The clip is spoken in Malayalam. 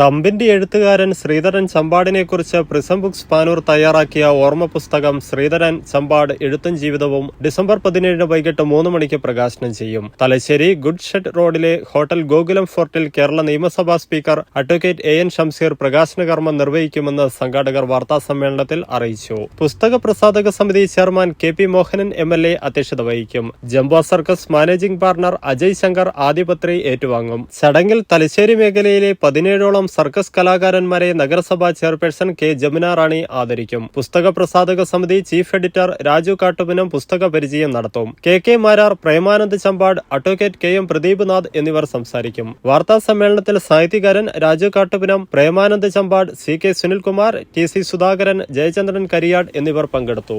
തമ്പിന്റെ എഴുത്തുകാരൻ ശ്രീധരൻ ചമ്പാടിനെക്കുറിച്ച് പ്രിസം ബുക്സ് പാനൂർ തയ്യാറാക്കിയ ഓർമ്മ പുസ്തകം ശ്രീധരൻ ചമ്പാട് എഴുത്തും ജീവിതവും ഡിസംബർ പതിനേഴിന് വൈകിട്ട് മൂന്ന് മണിക്ക് പ്രകാശനം ചെയ്യും. തലശ്ശേരി ഗുഡ് ഷെഡ് റോഡിലെ ഹോട്ടൽ ഗോകുലം ഫോർട്ടിൽ കേരള നിയമസഭാ speaker advocate A N Shamseer പ്രകാശന കർമ്മം നിർവഹിക്കുമെന്ന് സംഘാടകർ വാർത്താസമ്മേളനത്തിൽ അറിയിച്ചു. പുസ്തക പ്രസാധക സമിതി chairman K P Mohanan M L A അധ്യക്ഷത വഹിക്കും. Jumbo Circus managing partner Ajay Shankar Adipatri ഏറ്റുവാങ്ങും. ചടങ്ങിൽ തലശ്ശേരി മേഖലയിലെ പതിനേഴോളം സർക്കസ് കലാകാരന്മാരെ നഗരസഭാ ചെയർപേഴ്സൺ കെ ജമുന റാണി ആദരിക്കും. പുസ്തക പ്രസാധക സമിതി ചീഫ് എഡിറ്റർ രാജു കാട്ടുപിനും പുസ്തക പരിചയം നടത്തും. K K Marar Premanand Chambad advocate K M Pradeep Nath എന്നിവർ സംസാരിക്കും. വാർത്താ സമ്മേളനത്തിൽ സാഹിത്യകാരൻ Raju Kattupanam Premanand Chambad C K Sunilkumar T C Sudhakaran Jayachandran Kariyad എന്നിവർ പങ്കെടുത്തു.